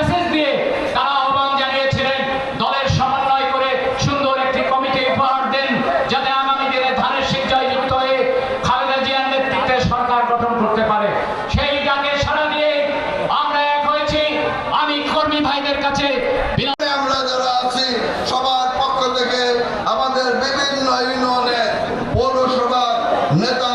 Message দিয়ে তারা আহ্বান জানিয়েছিলেন, দলের সমন্বয় করে সুন্দর একটি কমিটি উপহার দেন, যাতে আগামী দিনে ধানের সিঞ্চয় যুক্ত হয়ে খালেদা জিয়ার নেতৃত্বে সরকার গঠন করতে পারে। সেই ডাকে সারা দিয়ে আমরা এক হয়েছি। আমি কর্মী ভাইদের কাছে সবার পক্ষ থেকে আমাদের বিভিন্ন ইউনিয়নের পৌরসভার নেতা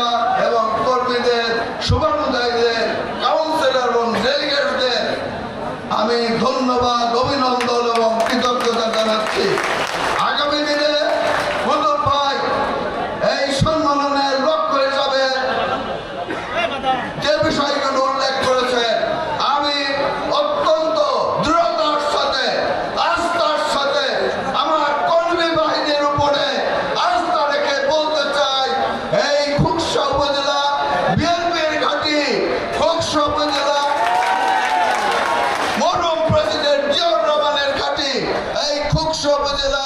আমি ধন্যবাদ, অভিনন্দন এবং কৃতজ্ঞতা জানাচ্ছি। আগামী দিনে মদন ভাই এই সম্মেলনের লক্ষ্য হিসাবে যে বিষয়গুলো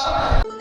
টাটা